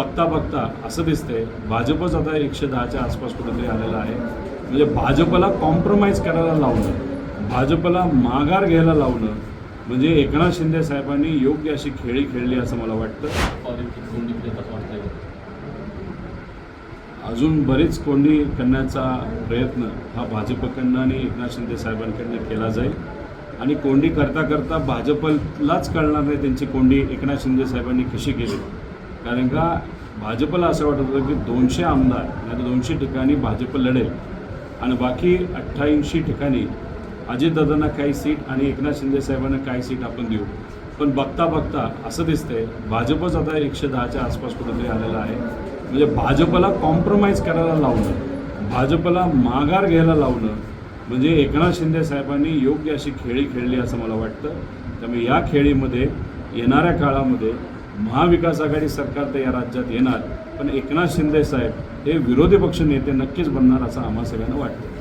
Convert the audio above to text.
बघता बघता असं दिसतंय भाजपच आता एकशे दहाच्या आसपास कुठेतरी आलेला आहे. म्हणजे भाजपला कॉम्प्रोमाइज करायला लावणं भाजपला माघार घ्यायला लावणं म्हणजे एकनाथ शिंदे साहेबांनी योग्य अशी खेळी खेळली असं मला वाटतं. अजून बरीच कोंडी करण्याचा प्रयत्न हा भाजपकडनं आणि एकनाथ शिंदे साहेबांकडनं केला जाईल. आणि कोंडी करता करता भाजपलाच कळणार नाही त्यांची कोंडी एकनाथ शिंदे साहेबांनी कशी केली. कारण का भाजपला असं वाटत होतं की दोनशे आमदार नाही दोनशे ठिकाणी भाजप लढेल. आणि बाकी अठ्ठ्याऐंशी ठिकाणी अजितदादांना काही सीट आणि एकनाथ शिंदे साहेबांना काही सीट आपण देऊ. पण बघता बघता असं दिसतंय भाजपच आता एकशे दहाच्या आसपास कुठेतरी आलेला आहे. म्हणजे भाजपला कॉम्प्रोमाइज करायला लावणं भाजपला माघार घ्यायला लावणं म्हणजे एकनाथ शिंदे साहेबांनी योग्य अशी खेळी खेळली असं मला वाटतं. त्यामुळे या खेळीमध्ये येणाऱ्या काळामध्ये महाविकास आघाडी सरकार तर या राज्यात येणार पण एकनाथ शिंदे साहेब हे विरोधी पक्ष नेते नक्कीच बनणार असं आम्हा सगळ्यांना वाटतं.